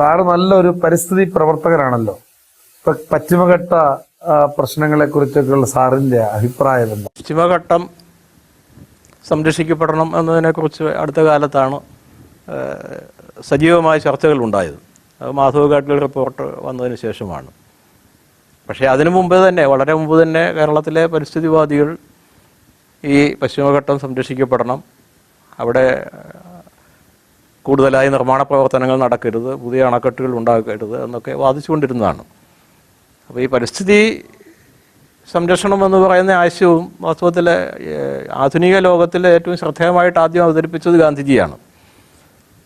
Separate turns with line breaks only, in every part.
Sir നല്ലൊരു പരിസ്ഥിതി പ്രവർത്തകരാണല്ലോ. ഇപ്പൊ പശ്ചിമഘട്ട പ്രശ്നങ്ങളെ കുറിച്ചൊക്കെയുള്ള സാറിന്റെ അഭിപ്രായം എന്താ
പശ്ചിമഘട്ടം സംരക്ഷിക്കപ്പെടണം എന്നതിനെക്കുറിച്ച് അടുത്ത കാലത്താണ് സജീവമായ ചർച്ചകൾ ഉണ്ടായത് അത് മാധവ് ഗാഡ്ഗിൽ റിപ്പോർട്ട് വന്നതിന് ശേഷമാണ്. പക്ഷേ അതിനു മുമ്പ് തന്നെ വളരെ മുമ്പ് തന്നെ കേരളത്തിലെ പരിസ്ഥിതിവാദികൾ ഈ പശ്ചിമഘട്ടം സംരക്ഷിക്കപ്പെടണം. അവിടെ കൂടുതലായി നിർമ്മാണ പ്രവർത്തനങ്ങൾ നടക്കരുത് പുതിയ അണക്കെട്ടുകൾ ഉണ്ടാക്കരുത് എന്നൊക്കെ വാദിച്ചുകൊണ്ടിരുന്നതാണ്. അപ്പോൾ ഈ പരിസ്ഥിതി സംരക്ഷണം എന്ന് പറയുന്ന ആശയവും വാസ്തവത്തിൽ ആധുനിക ലോകത്തിലെ ഏറ്റവും ശ്രദ്ധേയമായിട്ട് ആദ്യം അവതരിപ്പിച്ചത് ഗാന്ധിജിയാണ്.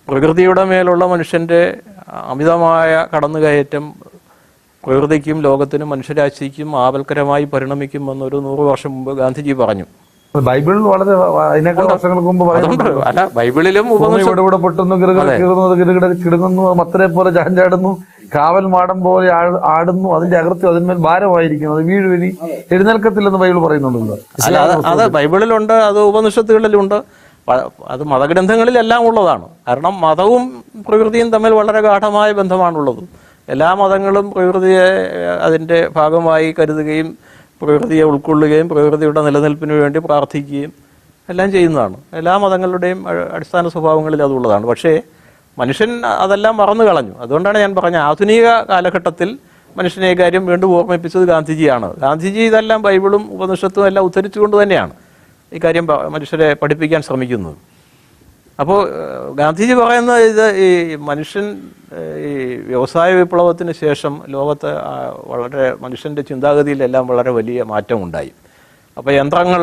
പ്രകൃതിയുടെ മേലുള്ള മനുഷ്യന്റെ അമിതമായ കടന്നുകയറ്റം പ്രകൃതിക്കും ലോകത്തിനും മനുഷ്യരാശിക്കും ആപൽക്കരമായി പരിണമിക്കുമെന്നൊരു നൂറ് വർഷം മുമ്പ് ഗാന്ധിജി പറഞ്ഞു.
ബൈബിളിൽ വളരെ അതിനേക്കാൾ വർഷങ്ങൾക്ക് മുമ്പ്
അല്ല ബൈബിളിലും
ഇവിടെ പൊട്ടുന്നു മത്തരെ പോലെ ചാഞ്ചാടുന്നു കാവൽ മാടം പോലെ ആടുന്നു അതിന്റെ അകൃത്യം അതിന്മേൽ ഭാരമായിരിക്കുന്നു അത് വീഴുവിനി എഴുന്നേൽക്കത്തില്ലെന്ന് ബൈബിൾ പറയുന്നുണ്ടല്ലോ.
അത് ബൈബിളിലുണ്ട് അത് ഉപനിഷത്തുകളിലുണ്ട്. അത് മതഗ്രന്ഥങ്ങളിലെല്ലാം ഉള്ളതാണ്. കാരണം മതവും പ്രകൃതിയും തമ്മിൽ വളരെ ഗാഠമായ ബന്ധമാണുള്ളത്. എല്ലാ മതങ്ങളും പ്രകൃതിയെ അതിന്റെ അതിന്റെ ഭാഗമായി കരുതുകയും പ്രകൃതിയെ ഉൾക്കൊള്ളുകയും പ്രകൃതിയുടെ നിലനിൽപ്പിന് വേണ്ടി പ്രാർത്ഥിക്കുകയും എല്ലാം ചെയ്യുന്നതാണ്. എല്ലാ മതങ്ങളുടെയും അടിസ്ഥാന സ്വഭാവങ്ങളിൽ അതുള്ളതാണ്. പക്ഷേ മനുഷ്യൻ അതെല്ലാം മറന്നു കളഞ്ഞു. അതുകൊണ്ടാണ് ഞാൻ പറഞ്ഞ ആധുനിക കാലഘട്ടത്തിൽ മനുഷ്യനെ കാര്യം വീണ്ടും ഓർമ്മിപ്പിച്ചത് ഗാന്ധിജിയാണ്. ഗാന്ധിജി ഇതെല്ലാം ബൈബിളും ഉപനിഷത്തും എല്ലാം ഉദ്ധരിച്ചുകൊണ്ട് തന്നെയാണ് ഇക്കാര്യം കാര്യം മനുഷ്യരെ പഠിപ്പിക്കാൻ ശ്രമിക്കുന്നത്. അപ്പോൾ ഗാന്ധിജി പറയുന്നത് ഇത് ഈ മനുഷ്യൻ ഈ വ്യവസായ വിപ്ലവത്തിന് ശേഷം ലോകത്ത് വളരെ മനുഷ്യന്റെ ചിന്താഗതിയിലെല്ലാം വളരെ വലിയ മാറ്റം ഉണ്ടായി അപ്പോൾ യന്ത്രങ്ങൾ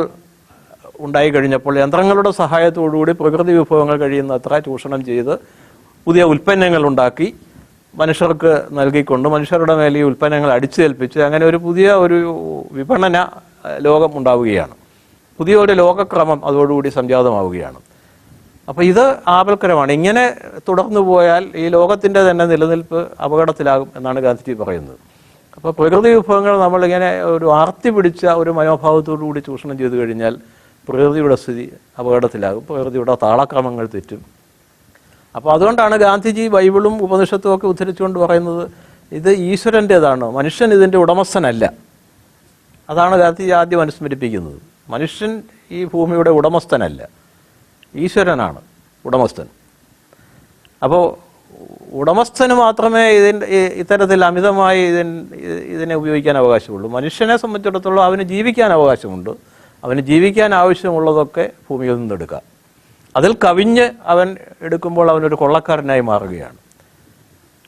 ഉണ്ടായി കഴിഞ്ഞപ്പോൾ യന്ത്രങ്ങളുടെ സഹായത്തോടുകൂടി പ്രകൃതി വിഭവങ്ങൾ കഴിയുന്നത്ര ചൂഷണം ചെയ്ത് പുതിയ ഉൽപ്പന്നങ്ങൾ ഉണ്ടാക്കി മനുഷ്യർക്ക് നൽകിക്കൊണ്ട് മനുഷ്യരുടെ മേലെ ഈ ഉൽപ്പന്നങ്ങൾ അടിച്ചേൽപ്പിച്ച് അങ്ങനെ ഒരു പുതിയ ഒരു വിപണന ലോകം ഉണ്ടാവുകയാണ്. പുതിയ ഒരു ലോകക്രമം അതോടുകൂടി സംജാതമാവുകയാണ്. അപ്പോൾ ഇത് ആപൽക്കരമാണ്. ഇങ്ങനെ തുടർന്നു പോയാൽ ഈ ലോകത്തിന്റെ തന്നെ നിലനിൽപ്പ് അപകടത്തിലാകും എന്നാണ് ഗാന്ധിജി പറയുന്നത്. അപ്പോൾ പ്രകൃതി വിഭവങ്ങൾ നമ്മളിങ്ങനെ ഒരു ആർത്തി പിടിച്ച ഒരു മനോഭാവത്തോടു കൂടി ചൂഷണം ചെയ്തു കഴിഞ്ഞാൽ പ്രകൃതിയുടെ സ്ഥിതി അപകടത്തിലാകും. പ്രകൃതിയുടെ താളക്രമങ്ങൾ തെറ്റും. അപ്പോൾ അതുകൊണ്ടാണ് ഗാന്ധിജി ബൈബിളും ഉപനിഷത്തും ഒക്കെ ഉദ്ധരിച്ചുകൊണ്ട് പറയുന്നത് ഇത് ഈശ്വരന്റേതാണ് മനുഷ്യൻ ഇതിന്റെ ഉടമസ്ഥനല്ല. അതാണ് ഗാന്ധിജി ആദ്യം അനുസ്മരിപ്പിക്കുന്നത്. മനുഷ്യൻ ഈ ഭൂമിയുടെ ഉടമസ്ഥനല്ല. ഈശ്വരനാണ് ഉടമസ്ഥൻ. അപ്പോൾ ഉടമസ്ഥന് മാത്രമേ ഇതിന്റെ ഇത്തരത്തിൽ അമിതമായി ഇതിൻ ഇതിനെ ഉപയോഗിക്കാൻ അവകാശമുള്ളൂ. മനുഷ്യനെ സംബന്ധിച്ചിടത്തോളം അവന് ജീവിക്കാൻ അവകാശമുണ്ട്. അവന് ജീവിക്കാൻ ആവശ്യമുള്ളതൊക്കെ ഭൂമിയിൽ നിന്നെടുക്കാം അതിൽ കവിഞ്ഞ് അവൻ എടുക്കുമ്പോൾ അവനൊരു കൊള്ളക്കാരനായി മാറുകയാണ്.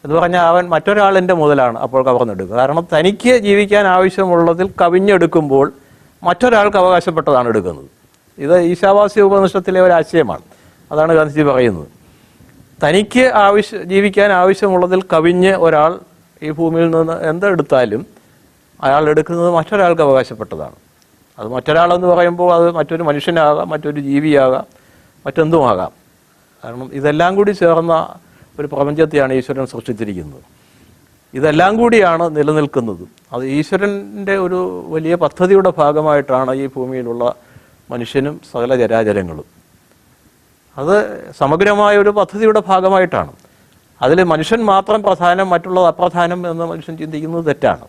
എന്ന് പറഞ്ഞാൽ അവൻ മറ്റൊരാളിന്റെ മുതലാണ് അപ്പോൾ കവർന്നെടുക്കുക. കാരണം തനിക്ക് ജീവിക്കാൻ ആവശ്യമുള്ളതിൽ കവിഞ്ഞെടുക്കുമ്പോൾ മറ്റൊരാൾക്ക് അവകാശപ്പെട്ടതാണ് എടുക്കുന്നത്. ഇത് ഈശാവാസ്യ ഉപനിഷത്തിലെ ഒരു ആശയമാണ് അതാണ് ഗാന്ധിജി പറയുന്നത്. തനിക്ക് ആവശ്യ ജീവിക്കാൻ ആവശ്യമുള്ളതിൽ കവിഞ്ഞ് ഒരാൾ ഈ ഭൂമിയിൽ നിന്ന് എന്തെടുത്താലും അയാൾ എടുക്കുന്നത് മറ്റൊരാൾക്ക് അവകാശപ്പെട്ടതാണ്. അത് മറ്റൊരാളെന്ന് പറയുമ്പോൾ അത് മറ്റൊരു മനുഷ്യനാകാം മറ്റൊരു ജീവിയാകാം മറ്റെന്തുമാകാം. കാരണം ഇതെല്ലാം കൂടി ചേർന്ന ഒരു പ്രപഞ്ചത്തെയാണ് ഈശ്വരൻ സൃഷ്ടിച്ചിരിക്കുന്നത്. ഇതെല്ലാം കൂടിയാണ് നിലനിൽക്കുന്നത്. അത് ഈശ്വരന്റെ ഒരു വലിയ പദ്ധതിയുടെ ഭാഗമായിട്ടാണ് ഈ ഭൂമിയിലുള്ള മനുഷ്യനും സകല ചരാചരങ്ങളും അത് സമഗ്രമായ ഒരു പദ്ധതിയുടെ ഭാഗമായിട്ടാണ്. അതിൽ മനുഷ്യൻ മാത്രം പ്രധാനം മറ്റുള്ളത് അപ്രധാനം എന്ന് മനുഷ്യൻ ചിന്തിക്കുന്നത് തെറ്റാണ്.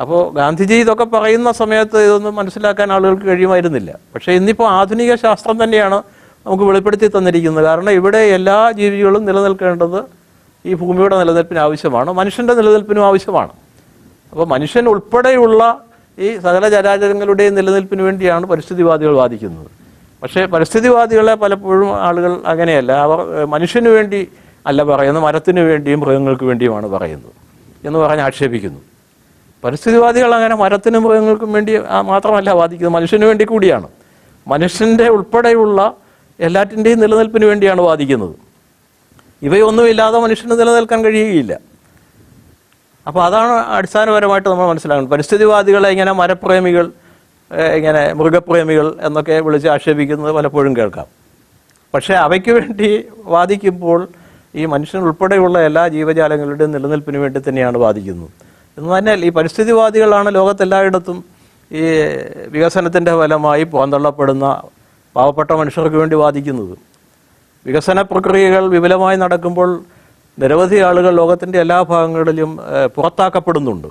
അപ്പോൾ ഗാന്ധിജി ഇതൊക്കെ പറയുന്ന സമയത്ത് ഇതൊന്നും മനസ്സിലാക്കാൻ ആളുകൾക്ക് കഴിയുമായിരുന്നില്ല. പക്ഷേ ഇന്നിപ്പോൾ ആധുനിക ശാസ്ത്രം തന്നെയാണ് നമുക്ക് വെളിപ്പെടുത്തി തന്നിരിക്കുന്നത്. കാരണം ഇവിടെ എല്ലാ ജീവികളും നിലനിൽക്കേണ്ടത് ഈ ഭൂമിയുടെ നിലനിൽപ്പിന് ആവശ്യമാണ്. മനുഷ്യന്റെ നിലനിൽപ്പിനും ആവശ്യമാണ്. അപ്പോൾ മനുഷ്യൻ ഉൾപ്പെടെയുള്ള ഈ സകല ചരാചരങ്ങളുടെയും നിലനിൽപ്പിന് വേണ്ടിയാണ് പരിസ്ഥിതിവാദികൾ വാദിക്കുന്നത്. പക്ഷേ പരിസ്ഥിതിവാദികളെ പലപ്പോഴും ആളുകൾ അങ്ങനെയല്ല. അവർ മനുഷ്യന് വേണ്ടി അല്ല പറയുന്നത് മരത്തിന് വേണ്ടിയും മൃഗങ്ങൾക്ക് വേണ്ടിയുമാണ് പറയുന്നത് എന്ന് പറഞ്ഞ് ആക്ഷേപിക്കുന്നു. പരിസ്ഥിതിവാദികൾ അങ്ങനെ മരത്തിനും മൃഗങ്ങൾക്കും വേണ്ടി മാത്രമല്ല വാദിക്കുന്നത് മനുഷ്യന് വേണ്ടി കൂടിയാണ്. മനുഷ്യന്റെ ഉൾപ്പെടെയുള്ള എല്ലാറ്റിന്റെയും നിലനിൽപ്പിന് വേണ്ടിയാണ് വാദിക്കുന്നത്. ഇവയൊന്നുമില്ലാതെ മനുഷ്യന് നിലനിൽക്കാൻ കഴിയുകയില്ല. അപ്പോൾ അതാണ് അടിസ്ഥാനപരമായിട്ട് നമ്മൾ മനസ്സിലാക്കുന്നത്. പരിസ്ഥിതിവാദികളെ ഇങ്ങനെ മരപ്രേമികൾ ഇങ്ങനെ മൃഗപ്രേമികൾ എന്നൊക്കെ വിളിച്ച് ആക്ഷേപിക്കുന്നത് പലപ്പോഴും കേൾക്കാം. പക്ഷേ അവയ്ക്ക് വേണ്ടി വാദിക്കുമ്പോൾ ഈ മനുഷ്യൻ ഉൾപ്പെടെയുള്ള എല്ലാ ജീവജാലങ്ങളുടെയും നിലനിൽപ്പിന് വേണ്ടി തന്നെയാണ് വാദിക്കുന്നത്. എന്ന് പറഞ്ഞാൽ ഈ പരിസ്ഥിതിവാദികളാണ് ലോകത്തെല്ലായിടത്തും ഈ വികസനത്തിന്റെ ഫലമായി പുറന്തള്ളപ്പെടുന്ന പാവപ്പെട്ട മനുഷ്യർക്ക് വേണ്ടി വാദിക്കുന്നത്. വികസന പ്രക്രിയകൾ വിപുലമായി നടക്കുമ്പോൾ നിരവധി ആളുകൾ ലോകത്തിന്റെ എല്ലാ ഭാഗങ്ങളിലും പുറത്താക്കപ്പെടുന്നുണ്ട്.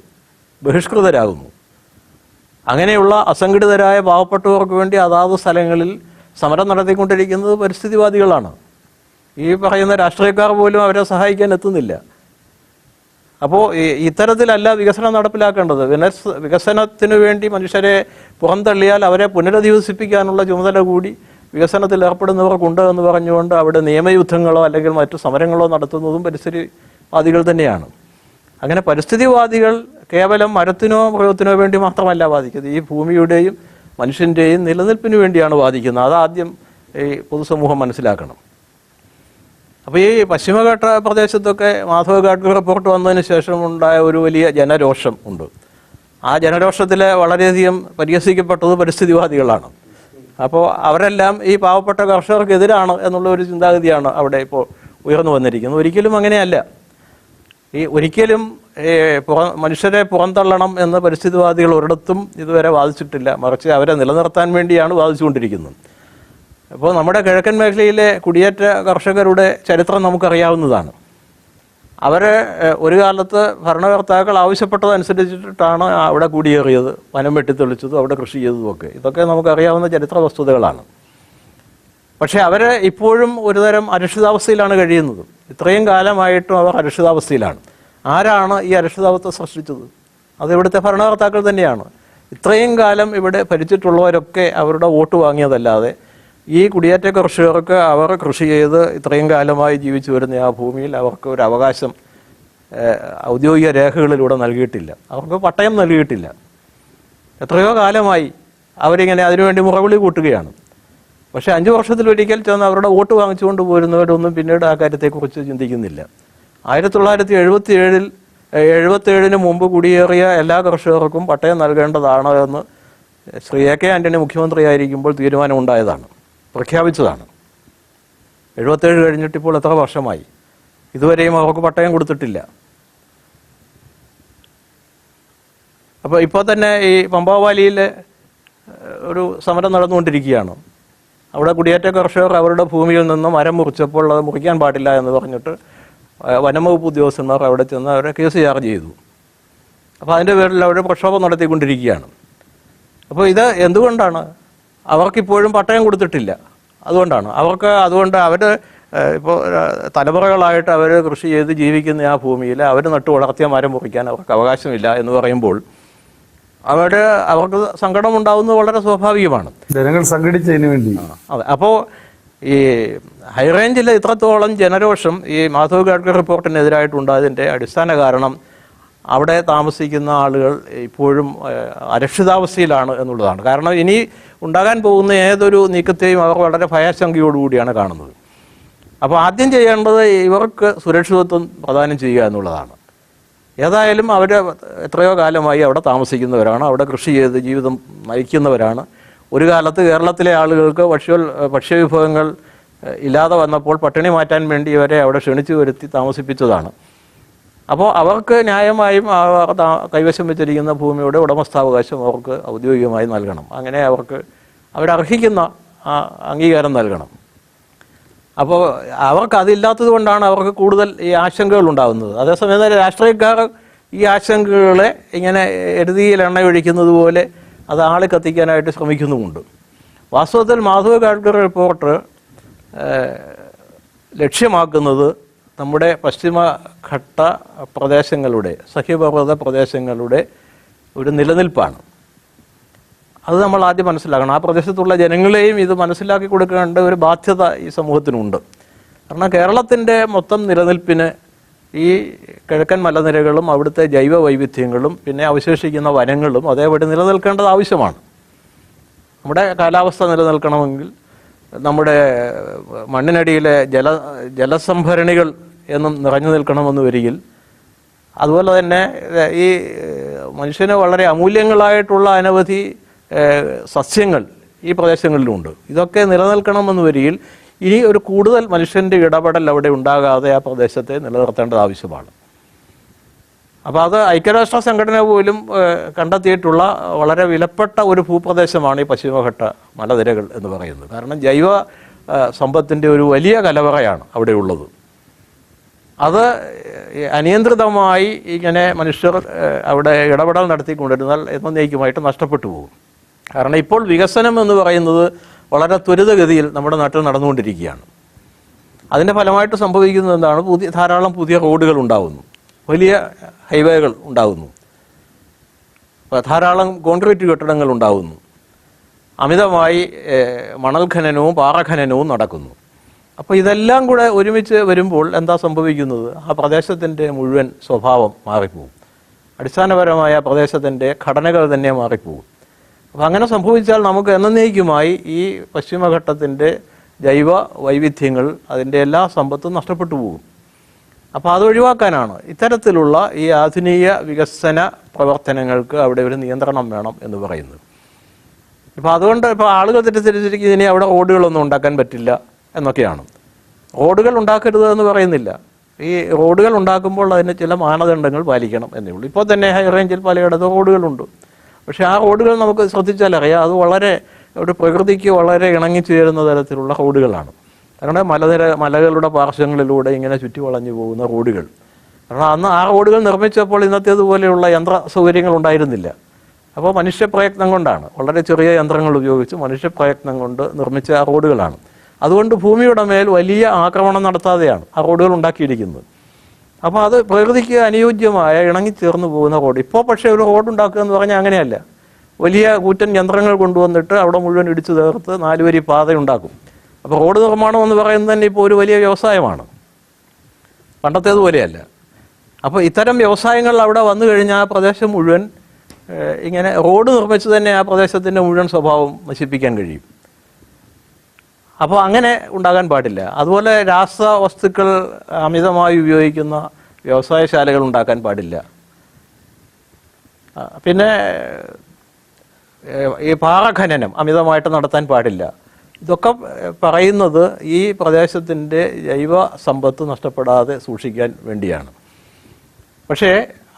ബഹിഷ്കൃതരാകുന്നു. അങ്ങനെയുള്ള അസംഘടിതരായ പാവപ്പെട്ടവർക്ക് വേണ്ടി അതാത് സ്ഥലങ്ങളിൽ സമരം നടത്തിക്കൊണ്ടിരിക്കുന്നത് പരിസ്ഥിതിവാദികളാണ്. ഈ പറയുന്ന രാഷ്ട്രീയക്കാർ പോലും അവരെ സഹായിക്കാൻ എത്തുന്നില്ല. അപ്പോൾ ഇത്തരത്തിലല്ല വികസനം നടപ്പിലാക്കേണ്ടത്. വികസനത്തിനു വേണ്ടി മനുഷ്യരെ പുറന്തള്ളിയാൽ അവരെ പുനരധിവസിപ്പിക്കാനുള്ള ചുമതല കൂടി വികസനത്തിൽ ഏർപ്പെടുന്നവർക്കുണ്ട് എന്ന് പറഞ്ഞുകൊണ്ട് അവിടെ നിയമയുദ്ധങ്ങളോ അല്ലെങ്കിൽ മറ്റു സമരങ്ങളോ നടത്തുന്നതും പരിസ്ഥിതിവാദികൾ തന്നെയാണ്. അങ്ങനെ പരിസ്ഥിതിവാദികൾ കേവലം മരത്തിനോ മൃഗത്തിനോ വേണ്ടി മാത്രമല്ല വാദിക്കുന്നത്. ഈ ഭൂമിയുടെയും മനുഷ്യന്റെയും നിലനിൽപ്പിന് വേണ്ടിയാണ് വാദിക്കുന്നത്. അതാദ്യം ഈ പൊതുസമൂഹം മനസ്സിലാക്കണം. അപ്പോൾ ഈ പശ്ചിമഘട്ട പ്രദേശത്തൊക്കെ മാധവ റിപ്പോർട്ട് വന്നതിന് ശേഷം ഉണ്ടായ ഒരു വലിയ ജനരോഷം ഉണ്ട്. ആ ജനരോഷത്തിലെ വളരെയധികം പരിഹസിക്കപ്പെട്ടത് പരിസ്ഥിതിവാദികളാണ്. അപ്പോൾ അവരെല്ലാം ഈ പാവപ്പെട്ട കർഷകർക്കെതിരാണ് എന്നുള്ള ഒരു ചിന്താഗതിയാണ് അവിടെ ഇപ്പോൾ ഉയർന്നു വന്നിരിക്കുന്നത്. ഒരിക്കലും അങ്ങനെയല്ല. ഈ ഒരിക്കലും മനുഷ്യരെ പുറന്തള്ളണം എന്ന പരിസ്ഥിതിവാദികൾ ഒരിടത്തും ഇതുവരെ വാദിച്ചിട്ടില്ല. മറിച്ച് അവരെ നിലനിർത്താൻ വേണ്ടിയാണ് വാദിച്ചുകൊണ്ടിരിക്കുന്നത്. അപ്പോൾ നമ്മുടെ കിഴക്കൻ മേഖലയിലെ കുടിയേറ്റ കർഷകരുടെ ചരിത്രം നമുക്കറിയാവുന്നതാണ്. അവർ ഒരു കാലത്ത് ഭരണകർത്താക്കൾ ആവശ്യപ്പെട്ടതനുസരിച്ചിട്ടാണ് അവിടെ കുടിയേറിയത് വനം വെട്ടിത്തെളിച്ചതും അവിടെ കൃഷി ചെയ്തതുമൊക്കെ ഇതൊക്കെ നമുക്കറിയാവുന്ന ചരിത്ര വസ്തുതകളാണ്. പക്ഷേ അവർ ഇപ്പോഴും ഒരുതരം അരക്ഷിതാവസ്ഥയിലാണ് കഴിയുന്നത്. ഇത്രയും കാലമായിട്ടും അവർ അരക്ഷിതാവസ്ഥയിലാണ്. ആരാണ് ഈ അരക്ഷിതാവസ്ഥ സൃഷ്ടിച്ചത്? അത് ഇവിടുത്തെ ഭരണകർത്താക്കൾ തന്നെയാണ്. ഇത്രയും കാലം ഇവിടെ ഭരിച്ചിട്ടുള്ളവരൊക്കെ അവരുടെ വോട്ട് വാങ്ങിയതല്ലാതെ ഈ കുടിയേറ്റ കർഷകർക്ക് അവർ കൃഷി ചെയ്ത് ഇത്രയും കാലമായി ജീവിച്ചു വരുന്ന ആ ഭൂമിയിൽ അവർക്ക് ഒരു അവകാശം ഔദ്യോഗിക രേഖകളിലൂടെ നൽകിയിട്ടില്ല. അവർക്ക് പട്ടയം നൽകിയിട്ടില്ല. എത്രയോ കാലമായി അവരിങ്ങനെ അതിനുവേണ്ടി മുറവിളി കൂട്ടുകയാണ്. പക്ഷേ അഞ്ച് വർഷത്തിലൊരിക്കൽ ചെന്ന് അവരുടെ വോട്ട് വാങ്ങിച്ചുകൊണ്ട് പോരുന്നവരൊന്നും പിന്നീട് ആ കാര്യത്തെക്കുറിച്ച് ചിന്തിക്കുന്നില്ല. ആയിരത്തി തൊള്ളായിരത്തി എഴുപത്തി ഏഴിൽ എഴുപത്തേഴിന് മുമ്പ് കുടിയേറിയ എല്ലാ കർഷകർക്കും പട്ടയം നൽകേണ്ടതാണ് എന്ന് ശ്രീ എ കെ ആന്റണി മുഖ്യമന്ത്രിയായിരിക്കുമ്പോൾ തീരുമാനമുണ്ടായതാണ്. പ്രഖ്യാപിച്ചതാണ്. എഴുപത്തേഴ് കഴിഞ്ഞിട്ട് ഇപ്പോൾ എത്ര വർഷമായി? ഇതുവരെയും അവർക്ക് പട്ടയം കൊടുത്തിട്ടില്ല. അപ്പോൾ ഇപ്പോൾ തന്നെ ഈ പമ്പാവാലിയിൽ ഒരു സമരം നടന്നുകൊണ്ടിരിക്കുകയാണ്. അവിടെ കുടിയേറ്റ കർഷകർ അവരുടെ ഭൂമിയിൽ നിന്നും മരം മുറിച്ചപ്പോൾ അത് മുറിക്കാൻ പാടില്ല എന്ന് പറഞ്ഞിട്ട് വനംവകുപ്പ് ഉദ്യോഗസ്ഥന്മാർ അവിടെ ചെന്ന് അവരെ കേസ് ചാർജ് ചെയ്തു. അപ്പോൾ അതിന്റെ പേരിൽ അവർ പ്രക്ഷോഭം നടത്തിക്കൊണ്ടിരിക്കുകയാണ്. അപ്പോൾ ഇത് എന്തുകൊണ്ടാണ് അവർക്കിപ്പോഴും പട്ടയം കൊടുത്തിട്ടില്ല. അതുകൊണ്ടാണ്. അവർക്ക് അതുകൊണ്ട് അവർ ഇപ്പോൾ തലമുറകളായിട്ട് അവർ കൃഷി ചെയ്ത് ജീവിക്കുന്ന ആ ഭൂമിയിൽ അവർ നട്ടു വളർത്തിയ മരം മുറിക്കാൻ അവർക്ക് അവകാശമില്ല എന്ന് പറയുമ്പോൾ അവർ അവർക്ക് സങ്കടം ഉണ്ടാവുന്നത് വളരെ സ്വാഭാവികമാണ്.
ജനങ്ങൾ സംഘടിച്ചതിന് വേണ്ടി.
അതെ. അപ്പോൾ ഈ ഹൈറേഞ്ചിൽ ഇത്രത്തോളം ജനരോഷം ഈ മാധവ് ഗാഡ്ഗർ റിപ്പോർട്ടിനെതിരായിട്ടുണ്ടായതിന്റെ അടിസ്ഥാന കാരണം അവിടെ താമസിക്കുന്ന ആളുകൾ ഇപ്പോഴും അരക്ഷിതാവസ്ഥയിലാണ് എന്നുള്ളതാണ്. കാരണം ഇനി ഉണ്ടാകാൻ പോകുന്ന ഏതൊരു നീക്കത്തെയും അവർ വളരെ ഭയാശങ്കയോടുകൂടിയാണ് കാണുന്നത്. അപ്പോൾ ആദ്യം ചെയ്യേണ്ടത് ഇവർക്ക് സുരക്ഷിതത്വം പ്രദാനം ചെയ്യുക എന്നുള്ളതാണ്. ഏതായാലും അവർ എത്രയോ കാലമായി അവിടെ താമസിക്കുന്നവരാണ് അവിടെ കൃഷി ചെയ്ത് ജീവിതം നയിക്കുന്നവരാണ്. ഒരു കാലത്ത് കേരളത്തിലെ ആളുകൾക്ക് ഭക്ഷ്യ ഭക്ഷ്യവിഭവങ്ങൾ ഇല്ലാതെ വന്നപ്പോൾ പട്ടിണി മാറ്റാൻ വേണ്ടി ഇവരെ അവിടെ ക്ഷണിച്ചു വരുത്തി താമസിപ്പിച്ചതാണ്. അപ്പോൾ അവർക്ക് ന്യായമായും കൈവശം വെച്ചിരിക്കുന്ന ഭൂമിയുടെ ഉടമസ്ഥാവകാശം അവർക്ക് ഔദ്യോഗികമായി നൽകണം. അങ്ങനെ അവർക്ക് അവരർഹിക്കുന്ന അംഗീകാരം നൽകണം. അപ്പോൾ അവർക്ക് അതില്ലാത്തത് കൊണ്ടാണ് അവർക്ക് കൂടുതൽ ഈ ആശങ്കകൾ ഉണ്ടാകുന്നത് അതേസമയം തന്നെ രാഷ്ട്രീയക്കാർ ഈ ആശങ്കകളെ ഇങ്ങനെ എഴുതിയിൽ എണ്ണ ഒഴിക്കുന്നത് പോലെ അത് ആളെ കത്തിക്കാനായിട്ട് ശ്രമിക്കുന്നുമുണ്ട്. വാസ്തവത്തിൽ മാധവ ഗാഡ്കർ റിപ്പോർട്ട് ലക്ഷ്യമാക്കുന്നത് നമ്മുടെ പശ്ചിമഘട്ട പ്രദേശങ്ങളുടെ സഹ്യപർവത പ്രദേശങ്ങളുടെ ഒരു നിലനിൽപ്പാണ്. അത് നമ്മൾ ആദ്യം മനസ്സിലാക്കണം. ആ പ്രദേശത്തുള്ള ജനങ്ങളെയും ഇത് മനസ്സിലാക്കി കൊടുക്കേണ്ട ഒരു ബാധ്യത ഈ സമൂഹത്തിനുണ്ട്. കാരണം കേരളത്തിന്റെ മൊത്തം നിലനിൽപ്പിന് ഈ കിഴക്കൻ മലനിരകളും അവിടുത്തെ ജൈവ വൈവിധ്യങ്ങളും പിന്നെ അവശേഷിക്കുന്ന വനങ്ങളും അതേപടി നിലനിൽക്കേണ്ടത് ആവശ്യമാണ്. നമ്മുടെ കാലാവസ്ഥ നിലനിൽക്കണമെങ്കിൽ നമ്മുടെ മണ്ണിനടിയിലെ ജല ജലസംഭരണികൾ എന്നും നിറഞ്ഞു നിൽക്കണമെന്ന് വരികിൽ അതുപോലെ തന്നെ ഈ മനുഷ്യന് വളരെ അമൂല്യങ്ങളായിട്ടുള്ള അനവധി സസ്യങ്ങൾ ഈ പ്രദേശങ്ങളിലുണ്ട്. ഇതൊക്കെ നിലനിൽക്കണമെന്ന് വരികിൽ ഇനി ഒരു കൂടുതൽ മനുഷ്യന്റെ ഇടപെടൽ അവിടെ ഉണ്ടാകാതെ ആ പ്രദേശത്തെ നിലനിർത്തേണ്ടത് ആവശ്യമാണ്. അപ്പോൾ അത് ഐക്യരാഷ്ട്ര സംഘടന പോലും കണ്ടെത്തിയിട്ടുള്ള വളരെ വിലപ്പെട്ട ഒരു ഭൂപ്രദേശമാണ് ഈ പശ്ചിമഘട്ട മലനിരകൾ എന്ന് പറയുന്നത്. കാരണം ജൈവ സമ്പത്തിന്റെ ഒരു വലിയ കലവറയാണ് അവിടെ ഉള്ളത് അത് അനിയന്ത്രിതമായി ഇങ്ങനെ മനുഷ്യർ അവിടെ ഇടപെടൽ നടത്തിക്കൊണ്ടിരുന്നാൽ എന്നേക്കുമായിട്ട് നഷ്ടപ്പെട്ടു പോകും. കാരണം ഇപ്പോൾ വികസനം എന്ന് പറയുന്നത് വളരെ ത്വരിതഗതിയിൽ നമ്മുടെ നാട്ടിൽ നടന്നുകൊണ്ടിരിക്കുകയാണ്. അതിന്റെ ഫലമായിട്ട് സംഭവിക്കുന്നത് എന്താണ്? പുതിയ ധാരാളം പുതിയ റോഡുകൾ ഉണ്ടാകുന്നു വലിയ ഹൈവേകൾ ഉണ്ടാകുന്നു ധാരാളം കോൺക്രീറ്റ് കെട്ടിടങ്ങൾ ഉണ്ടാകുന്നു അമിതമായി മണൽ ഖനനവും പാറ ഖനനവും നടക്കുന്നു. അപ്പോൾ ഇതെല്ലാം കൂടെ ഒരുമിച്ച് വരുമ്പോൾ എന്താ സംഭവിക്കുന്നത്? ആ പ്രദേശത്തിന്റെ മുഴുവൻ സ്വഭാവം മാറിപ്പോകും അടിസ്ഥാനപരമായ പ്രദേശത്തിന്റെ ഘടനകൾ തന്നെ മാറിപ്പോകും അപ്പോൾ അങ്ങനെ സംഭവിച്ചാൽ നമുക്ക് എന്നേക്കുമായി ഈ പശ്ചിമഘട്ടത്തിന്റെ ജൈവ വൈവിധ്യങ്ങൾ അതിന്റെ എല്ലാ സമ്പത്തും നഷ്ടപ്പെട്ടു പോകും. അപ്പോൾ അത് ഒഴിവാക്കാനാണ് ഇത്തരത്തിലുള്ള ഈ ആധുനിക വികസന പ്രവർത്തനങ്ങൾക്ക് അവിടെ ഒരു നിയന്ത്രണം വേണം എന്ന് പറയുന്നത്. ഇപ്പോൾ അതുകൊണ്ട് ഇപ്പോൾ ആളുകൾ തെറ്റിദ്ധരിച്ചിരിക്കുന്നത് ഇനി അവിടെ റോഡുകളൊന്നും ഉണ്ടാക്കാൻ പറ്റില്ല. എന്നൊക്കെയാണ്. റോഡുകൾ ഉണ്ടാക്കരുത് എന്ന് പറയുന്നില്ല. ഈ റോഡുകൾ ഉണ്ടാക്കുമ്പോൾ അതിന് ചില മാനദണ്ഡങ്ങൾ പാലിക്കണം എന്നേ ഉള്ളൂ. ഇപ്പോൾ തന്നെ ഹൈ റേഞ്ചിൽ പലയിടത്തും റോഡുകളുണ്ട്. പക്ഷേ ആ റോഡുകൾ നമുക്ക് ശ്രദ്ധിച്ചാൽ അറിയാം അത് വളരെ ഒരു പ്രകൃതിക്ക് വളരെ ഇണങ്ങിച്ചേരുന്ന തരത്തിലുള്ള റോഡുകളാണ്. കാരണം മലനിര മലകളുടെ പാർശ്വങ്ങളിലൂടെ ഇങ്ങനെ ചുറ്റി വളഞ്ഞു പോകുന്ന റോഡുകൾ. കാരണം അന്ന് ആ റോഡുകൾ നിർമ്മിച്ചപ്പോൾ ഇന്നത്തേതുപോലെയുള്ള യന്ത്ര സൗകര്യങ്ങൾ ഉണ്ടായിരുന്നില്ല. അപ്പോൾ മനുഷ്യപ്രയത്നം കൊണ്ടാണ്. വളരെ ചെറിയ യന്ത്രങ്ങൾ ഉപയോഗിച്ച് മനുഷ്യപ്രയത്നം കൊണ്ട് നിർമ്മിച്ച റോഡുകളാണ്. അതുകൊണ്ട് ഭൂമിയുടെ മേൽ വലിയ ആക്രമണം നടത്താതെയാണ് ആ റോഡുകൾ ഉണ്ടാക്കിയിരിക്കുന്നത്. അപ്പോൾ അത് പ്രകൃതിക്ക് അനുയോജ്യമായ ഇണങ്ങിച്ചേർന്ന് പോകുന്ന റോഡ്. ഇപ്പോൾ പക്ഷേ ഒരു റോഡ് ഉണ്ടാക്കുക എന്ന് പറഞ്ഞാൽ അങ്ങനെയല്ല. വലിയ കൂറ്റൻ യന്ത്രങ്ങൾ കൊണ്ടുവന്നിട്ട് അവിടെ മുഴുവൻ ഇടിച്ചു ചേർത്ത് നാലുവരി പാത ഉണ്ടാക്കും അപ്പോൾ റോഡ് നിർമ്മാണം എന്ന് പറയുന്നത് തന്നെ ഇപ്പോൾ ഒരു വലിയ വ്യവസായമാണ്. പണ്ടത്തേതുപോലെയല്ല അപ്പോൾ ഇത്തരം വ്യവസായങ്ങൾ അവിടെ വന്നു കഴിഞ്ഞാൽ ആ പ്രദേശം മുഴുവൻ ഇങ്ങനെ റോഡ് നിർമ്മിച്ച് തന്നെ ആ പ്രദേശത്തിന്റെ മുഴുവൻ സ്വഭാവം നശിപ്പിക്കാൻ കഴിയും. അപ്പോൾ അങ്ങനെ ഉണ്ടാകാൻ പാടില്ല. അതുപോലെ രാസ വസ്തുക്കൾ അമിതമായി ഉപയോഗിക്കുന്ന വ്യവസായശാലകൾ ഉണ്ടാക്കാൻ പാടില്ല. പിന്നെ ഈ പാറഖനനം അമിതമായിട്ട് നടത്താൻ പാടില്ല. ഇതൊക്കെ പറയുന്നത് ഈ പ്രദേശത്തിന്റെ ജൈവ സമ്പത്ത് നഷ്ടപ്പെടാതെ സൂക്ഷിക്കാൻ വേണ്ടിയാണ്. പക്ഷേ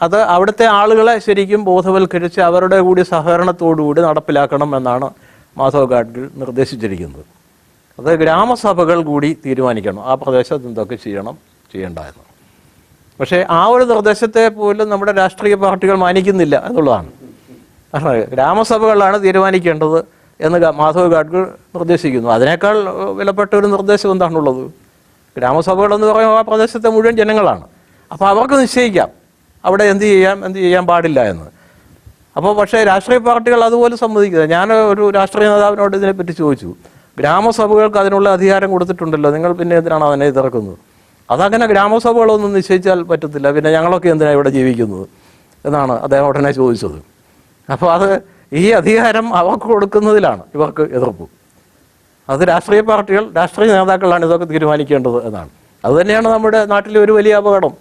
അത് അവിടുത്തെ ആളുകളെ ശരിക്കും ബോധവൽക്കരിച്ച് അവരുടെ കൂടി സഹകരണത്തോടുകൂടി നടപ്പിലാക്കണം എന്നാണ് മാധവ് ഗാഡ്ഗിൽ നിർദ്ദേശിച്ചിരിക്കുന്നത്. അത് ഗ്രാമസഭകൾ കൂടി തീരുമാനിക്കണം. ആ പ്രദേശത്ത് എന്തൊക്കെ ചെയ്യണം ചെയ്യേണ്ട എന്ന് പക്ഷേ ആ ഒരു നിർദ്ദേശത്തെ പോലും നമ്മുടെ രാഷ്ട്രീയ പാർട്ടികൾ മാനിക്കുന്നില്ല എന്നുള്ളതാണ്. കാരണം ഗ്രാമസഭകളാണ് തീരുമാനിക്കേണ്ടത് എന്ന് മാധവ് ഗാഡ്ഗർ നിർദ്ദേശിക്കുന്നു. അതിനേക്കാൾ വിലപ്പെട്ട ഒരു നിർദ്ദേശം എന്താണുള്ളത്? ഗ്രാമസഭകളെന്ന് പറയുമ്പോൾ ആ പ്രദേശത്തെ മുഴുവൻ ജനങ്ങളാണ്. അപ്പോൾ അവർക്ക് നിശ്ചയിക്കാം. അവിടെ എന്ത് ചെയ്യാം എന്ത് ചെയ്യാൻ പാടില്ല എന്ന്. അപ്പോൾ പക്ഷേ രാഷ്ട്രീയ പാർട്ടികൾ അതുപോലെ സമ്മതിക്കുന്നത് ഞാൻ ഒരു രാഷ്ട്രീയ നേതാവിനോട് ഇതിനെപ്പറ്റി ചോദിച്ചു. ഗ്രാമസഭകൾക്ക് അതിനുള്ള അധികാരം കൊടുത്തിട്ടുണ്ടല്ലോ. നിങ്ങൾ പിന്നെ എന്തിനാണ് അതിനെ എതിർക്കുന്നത് അതങ്ങനെ ഗ്രാമസഭകളൊന്നും നിശ്ചയിച്ചാൽ പറ്റത്തില്ല. പിന്നെ ഞങ്ങളൊക്കെ എന്തിനാണ് ഇവിടെ ജീവിക്കുന്നത്? എന്നാണ് അദ്ദേഹം ഉടനെ ചോദിച്ചത്. അപ്പോൾ അത് ഈ അധികാരം അവർക്ക് കൊടുക്കുന്നതിലാണ് ഇവർക്ക് എതിർപ്പ്. അത് രാഷ്ട്രീയ പാർട്ടികൾ രാഷ്ട്രീയ നേതാക്കളാണ് ഇതൊക്കെ തീരുമാനിക്കേണ്ടത് എന്നാണ്. അതുതന്നെയാണ് നമ്മുടെ നാട്ടിലെ ഒരു വലിയ അപകടം.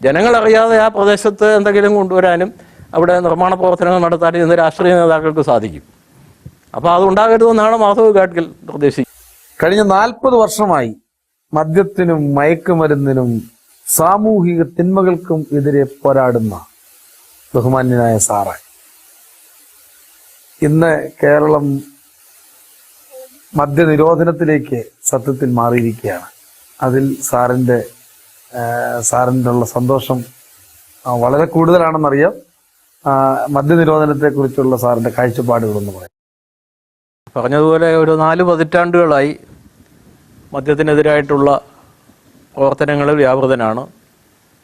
ജനങ്ങളറിയാതെ ആ പ്രദേശത്ത് എന്തെങ്കിലും കൊണ്ടുവരാനും അവിടെ നിർമ്മാണ പ്രവർത്തനങ്ങൾ നടത്താനും ഇന്ന് രാഷ്ട്രീയ നേതാക്കൾക്ക് സാധിക്കും. അപ്പോൾ അതുണ്ടാകരുതെന്നാണ് മാധവ് ഗാഡ്ഗിൽ നിർദ്ദേശിക്കുന്നത്.
കഴിഞ്ഞ നാൽപ്പത് വർഷമായി മദ്യത്തിനും മയക്കുമരുന്നിനും സാമൂഹിക തിന്മകൾക്കും എതിരെ പോരാടുന്ന ബഹുമാന്യനായ സാറായി ഇന്ന് കേരളം മദ്യനിരോധനത്തിലേക്ക് സത്യത്തിൽ മാറിയിരിക്കുകയാണ്. അതിൽ സാറിന്റെ സാറിന്റെ ഉള്ള സന്തോഷം വളരെ കൂടുതലാണെന്നറിയാം. മദ്യനിരോധനത്തെക്കുറിച്ചുള്ള സാറിന്റെ കാഴ്ചപ്പാടുകളെന്ന് പറയാം.
പറഞ്ഞതുപോലെ ഒരു നാല് പതിറ്റാണ്ടുകളായി മദ്യത്തിനെതിരായിട്ടുള്ള പ്രവർത്തനങ്ങളിൽ വ്യാപൃതനാണ്.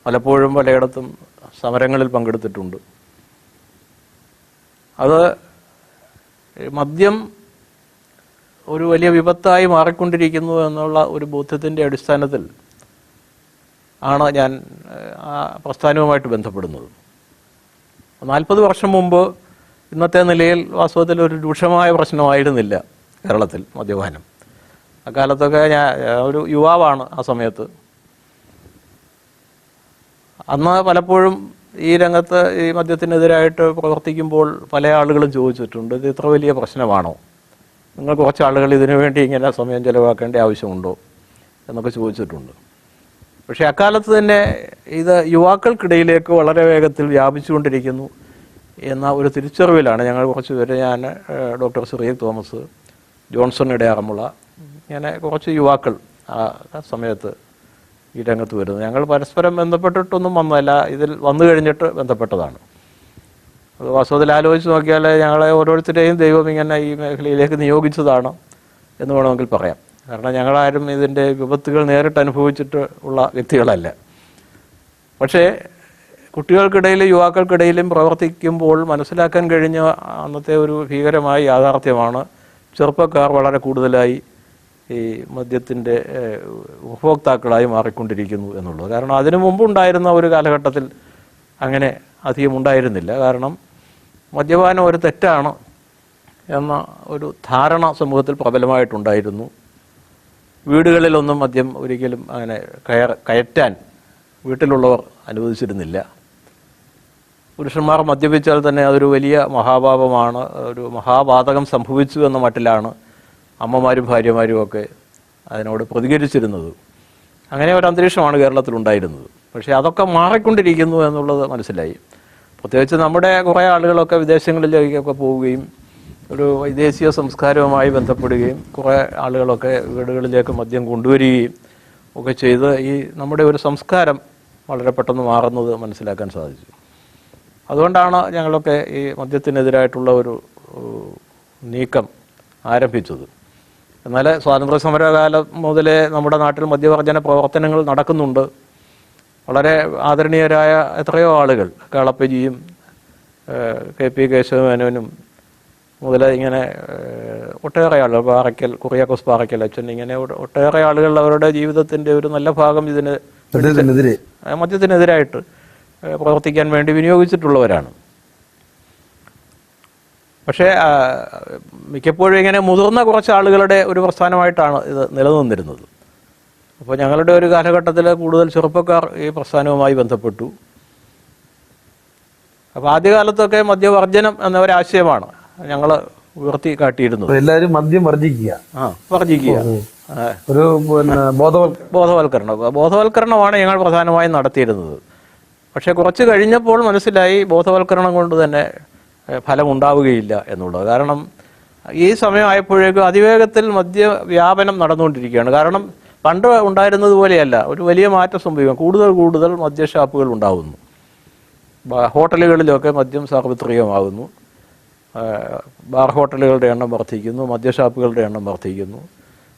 പലപ്പോഴും പലയിടത്തും സമരങ്ങളിൽ പങ്കെടുത്തിട്ടുണ്ട്. അത് മദ്യം ഒരു വലിയ വിപത്തായി മാറിക്കൊണ്ടിരിക്കുന്നു എന്നുള്ള ഒരു ബോധ്യത്തിന്റെ അടിസ്ഥാനത്തിൽ ആണ് ഞാൻ ആ പ്രസ്ഥാനവുമായിട്ട് ബന്ധപ്പെടുന്നത്. നാൽപ്പത് വർഷം മുമ്പ് ഇന്നത്തെ നിലയിൽ വാസ്തവത്തിൽ ഒരു രൂക്ഷമായ പ്രശ്നമായിരുന്നില്ല കേരളത്തിൽ മദ്യപാനം. അക്കാലത്തൊക്കെ ഞാൻ ഒരു യുവാവാണ് ആ സമയത്ത്. അന്ന് പലപ്പോഴും ഈ രംഗത്ത് ഈ മദ്യത്തിനെതിരായിട്ട് പ്രവർത്തിക്കുമ്പോൾ പല ആളുകളും ചോദിച്ചിട്ടുണ്ട് ഇത് ഇത്ര വലിയ പ്രശ്നമാണോ? നിങ്ങൾ കുറച്ച് ആളുകൾ ഇതിനു വേണ്ടി ഇങ്ങനെ സമയം ചെലവാക്കേണ്ട ആവശ്യമുണ്ടോ? എന്നൊക്കെ ചോദിച്ചിട്ടുണ്ട്. പക്ഷേ അക്കാലത്ത് തന്നെ ഇത് യുവാക്കൾക്കിടയിലേക്ക് വളരെ വേഗത്തിൽ വ്യാപിച്ചുകൊണ്ടിരിക്കുന്നു. എന്ന ഒരു തിരിച്ചറിവിലാണ് ഞങ്ങൾ കുറച്ച് പേര് ഞാൻ ഡോക്ടർ സിറിയക് തോമസ് ജോൺസൺ ഇടയാറമുള്ള ഇങ്ങനെ കുറച്ച് യുവാക്കൾ ആ സമയത്ത് ഈ രംഗത്ത് വരുന്നത്. ഞങ്ങൾ പരസ്പരം ബന്ധപ്പെട്ടിട്ടൊന്നും വന്നതല്ല ഇതിൽ വന്നു കഴിഞ്ഞിട്ട് ബന്ധപ്പെട്ടതാണ്. അത് വാസ്തവത്തിൽ ആലോചിച്ച് നോക്കിയാൽ ഞങ്ങളെ ഓരോരുത്തരെയും ദൈവം ഇങ്ങനെ ഈ മേഖലയിലേക്ക് നിയോഗിച്ചതാണ് എന്ന് വേണമെങ്കിൽ പറയാം. കാരണം ഞങ്ങളാരും ഇതിന്റെ വിപത്തുകൾ നേരിട്ട് അനുഭവിച്ചിട്ട് ഉള്ള വ്യക്തികളല്ല. പക്ഷേ കുട്ടികൾക്കിടയിലും യുവാക്കൾക്കിടയിലും പ്രവർത്തിക്കുമ്പോൾ മനസ്സിലാക്കാൻ കഴിഞ്ഞ അന്നത്തെ ഒരു ഭീകരമായ യാഥാർത്ഥ്യമാണ് ചെറുപ്പക്കാർ വളരെ കൂടുതലായി ഈ മദ്യത്തിന്റെ ഉപഭോക്താക്കളായി മാറിക്കൊണ്ടിരിക്കുന്നു എന്നുള്ളത്. കാരണം അതിനു മുമ്പുണ്ടായിരുന്ന ഒരു കാലഘട്ടത്തിൽ അങ്ങനെ അധികം ഉണ്ടായിരുന്നില്ല. കാരണം മദ്യപാനം ഒരു തെറ്റാണ് എന്ന ഒരു ധാരണ സമൂഹത്തിൽ പ്രബലമായിട്ടുണ്ടായിരുന്നു. വീടുകളിലൊന്നും മദ്യം ഒരിക്കലും അങ്ങനെ കയർ കയറ്റാൻ വീട്ടിലുള്ളവർ അനുവദിച്ചിരുന്നില്ല. പുരുഷന്മാർ മദ്യപിച്ചാൽ തന്നെ അതൊരു വലിയ മഹാപാപമാണ് ഒരു മഹാപാതകം സംഭവിച്ചു എന്ന മട്ടിലാണ് അമ്മമാരും ഭാര്യമാരും ഒക്കെ അതിനോട് പ്രതികരിച്ചിരുന്നത്. അങ്ങനെ ഒരു അന്തരീക്ഷമാണ് കേരളത്തിൽ ഉണ്ടായിരുന്നത്. പക്ഷേ അതൊക്കെ മാറിക്കൊണ്ടിരിക്കുന്നു എന്നുള്ളത് മനസ്സിലായി. പ്രത്യേകിച്ച് നമ്മുടെ കുറേ ആളുകളൊക്കെ വിദേശങ്ങളിലേക്കൊക്കെ പോവുകയും ഒരു വൈദേശിക സംസ്കാരവുമായി ബന്ധപ്പെടുകയും കുറേ ആളുകളൊക്കെ വീടുകളിലേക്ക് മദ്യം കൊണ്ടുവരികയും ഒക്കെ ചെയ്ത് ഈ നമ്മുടെ ഒരു സംസ്കാരം വളരെ പെട്ടെന്ന് മാറുന്നത് മനസ്സിലാക്കാൻ സാധിച്ചു. അതുകൊണ്ടാണ് ഞങ്ങളൊക്കെ ഈ മദ്യത്തിനെതിരായിട്ടുള്ള ഒരു നീക്കം ആരംഭിച്ചത്. എന്നാൽ സ്വാതന്ത്ര്യ സമരകാലം മുതലേ നമ്മുടെ നാട്ടിൽ മദ്യവർജന പ്രവർത്തനങ്ങൾ നടക്കുന്നുണ്ട്. വളരെ ആദരണീയരായ എത്രയോ ആളുകൾ കേളപ്പജിയും കെ പി കേശവമേനോനും മുതൽ ഇങ്ങനെ ഒട്ടേറെ ആളുകൾ പാറയ്ക്കൽ കുറിയാക്കോസ് പാറയ്ക്കൽ അച്ഛൻ ഇങ്ങനെ ഒട്ടേറെ ആളുകൾ അവരുടെ ജീവിതത്തിന്റെ ഒരു നല്ല ഭാഗം ഇതിന് മദ്യത്തിനെതിരായിട്ട് പ്രവർത്തിക്കാൻ വേണ്ടി വിനിയോഗിച്ചിട്ടുള്ളവരാണ്. പക്ഷേ മിക്കപ്പോഴും ഇങ്ങനെ മുതിർന്ന കുറച്ച് ആളുകളുടെ ഒരു പ്രസ്ഥാനമായിട്ടാണ് ഇത് നിലനിന്നിരുന്നത്. അപ്പോൾ ഞങ്ങളുടെ ഒരു കാലഘട്ടത്തിൽ കൂടുതൽ ചെറുപ്പക്കാർ ഈ പ്രസ്ഥാനവുമായി ബന്ധപ്പെട്ടു. അപ്പോൾ ആദ്യകാലത്തൊക്കെ മദ്യവർജനം എന്ന ഒരാശയമാണ് ഞങ്ങൾ ഉയർത്തി കാട്ടിയിരുന്നത്.
എല്ലാവരും മദ്യം വർജിക്കുക.
ആ വർജിക്കുക.
ഒരു പിന്നെ ബോധവൽക്കരണം.
ബോധവൽക്കരണമാണ് ഞങ്ങൾ പ്രധാനമായും നടത്തിയിരുന്നത്. പക്ഷേ കുറച്ച് കഴിഞ്ഞപ്പോൾ മനസ്സിലായി ബോധവൽക്കരണം കൊണ്ട് തന്നെ ഫലമുണ്ടാവുകയില്ല എന്നുള്ളത്. കാരണം ഈ സമയമായപ്പോഴേക്കും അതിവേഗത്തിൽ മദ്യ വ്യാപനം നടന്നുകൊണ്ടിരിക്കുകയാണ്. കാരണം പണ്ട് ഉണ്ടായിരുന്നത് പോലെയല്ല. ഒരു വലിയ മാറ്റം സംഭവിക്കും. കൂടുതൽ കൂടുതൽ മദ്യഷാപ്പുകൾ ഉണ്ടാകുന്നു ഉണ്ടാവുന്നു. ഹോട്ടലുകളിലൊക്കെ മദ്യം സാർവത്രികമാകുന്നു. ബാർ ഹോട്ടലുകളുടെ എണ്ണം വർദ്ധിക്കുന്നു മദ്യഷാപ്പുകളുടെ എണ്ണം വർദ്ധിക്കുന്നു.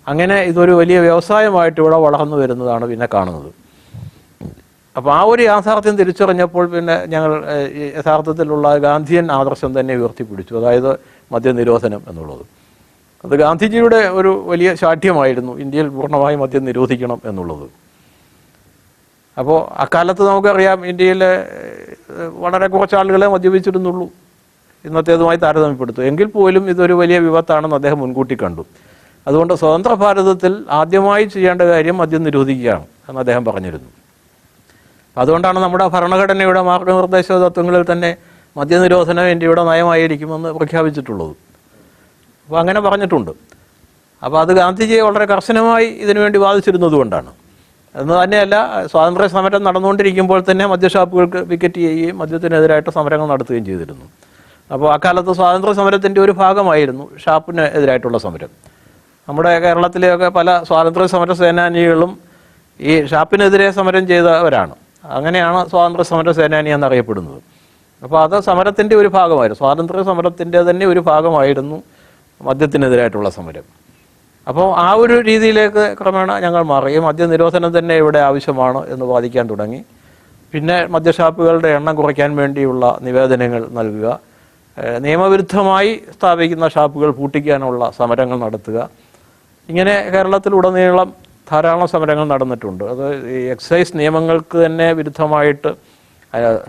അങ്ങനെ ഇതൊരു വലിയ വ്യവസായമായിട്ട് ഇവിടെ വളർന്നു വരുന്നതാണ് പിന്നെ കാണുന്നത്. അപ്പോൾ ആ ഒരു യാഥാർത്ഥ്യം തിരിച്ചറിഞ്ഞപ്പോൾ പിന്നെ ഞങ്ങൾ യഥാർത്ഥത്തിലുള്ള ഗാന്ധിയൻ ആദർശം തന്നെ ഉയർത്തിപ്പിടിച്ചു. അതായത് മദ്യനിരോധനം എന്നുള്ളത്. അത് ഗാന്ധിജിയുടെ ഒരു വലിയ ശാഠ്യമായിരുന്നു ഇന്ത്യയിൽ പൂർണമായും മദ്യം നിരോധിക്കണം എന്നുള്ളത്. അപ്പോൾ അക്കാലത്ത് നമുക്കറിയാം ഇന്ത്യയിലെ വളരെ കുറച്ച് ആളുകളെ മദ്യപിച്ചിരുന്നുള്ളൂ. ഇന്നത്തേതുമായി താരതമ്യപ്പെടുത്തും. എങ്കിൽ പോലും ഇതൊരു വലിയ വിപത്താണെന്ന് അദ്ദേഹം മുൻകൂട്ടി കണ്ടു. അതുകൊണ്ട് സ്വതന്ത്ര ഭാരതത്തിൽ ആദ്യമായി ചെയ്യേണ്ട കാര്യം മദ്യം നിരോധിക്കുകയാണ് എന്ന് അദ്ദേഹം പറഞ്ഞിരുന്നു. അതുകൊണ്ടാണ് നമ്മുടെ ഭരണഘടനയുടെ മാർഗനിർദ്ദേശ തത്വങ്ങളിൽ തന്നെ മദ്യനിരോധനം ഇന്ത്യയുടെ നയമായിരിക്കുമെന്ന് പ്രഖ്യാപിച്ചിട്ടുള്ളത്. അപ്പോൾ അങ്ങനെ പറഞ്ഞിട്ടുണ്ട്. അപ്പോൾ അത് ഗാന്ധിജിയെ വളരെ കർശനമായി ഇതിനുവേണ്ടി വാദിച്ചിരുന്നതുകൊണ്ടാണ് എന്ന് തന്നെയല്ല സ്വാതന്ത്ര്യ സമരം നടന്നുകൊണ്ടിരിക്കുമ്പോൾ തന്നെ മദ്യഷാപ്പുകൾക്ക് വിക്കറ്റ് ചെയ്യുകയും മദ്യത്തിനെതിരായിട്ട് സമരങ്ങൾ നടത്തുകയും ചെയ്തിരുന്നു. അപ്പോൾ അക്കാലത്ത് സ്വാതന്ത്ര്യ സമരത്തിന്റെ ഒരു ഭാഗമായിരുന്നു ഷാപ്പിന് എതിരായിട്ടുള്ള സമരം. നമ്മുടെ കേരളത്തിലെയൊക്കെ പല സ്വാതന്ത്ര്യ സമര സേനാനികളും ഈ ഷാപ്പിനെതിരെ സമരം ചെയ്തവരാണ്. അങ്ങനെയാണ് സ്വാതന്ത്ര്യ സമര സേനാനി എന്നറിയപ്പെടുന്നത്. അപ്പോൾ അത് സമരത്തിന്റെ ഒരു ഭാഗമായിരുന്നു. സ്വാതന്ത്ര്യ സമരത്തിന്റെ തന്നെ ഒരു ഭാഗമായിരുന്നു മദ്യത്തിനെതിരായിട്ടുള്ള സമരം. അപ്പോൾ ആ ഒരു രീതിയിലേക്ക് ക്രമേണ ഞങ്ങൾ മാറി. മദ്യ നിരോധനം തന്നെ ഇവിടെ ആവശ്യമാണ് എന്ന് വാദിക്കാൻ തുടങ്ങി. പിന്നെ മദ്യഷാപ്പുകളുടെ എണ്ണം കുറയ്ക്കാൻ വേണ്ടിയുള്ള നിവേദനങ്ങൾ നൽകുക. നിയമവിരുദ്ധമായി സ്ഥാപിക്കുന്ന ഷാപ്പുകൾ പൂട്ടിക്കാനുള്ള സമരങ്ങൾ നടത്തുക. ഇങ്ങനെ കേരളത്തിലുടനീളം ധാരാളം സമരങ്ങൾ നടന്നിട്ടുണ്ട്. അത് ഈ എക്സൈസ് നിയമങ്ങൾക്ക് തന്നെ വിരുദ്ധമായിട്ട്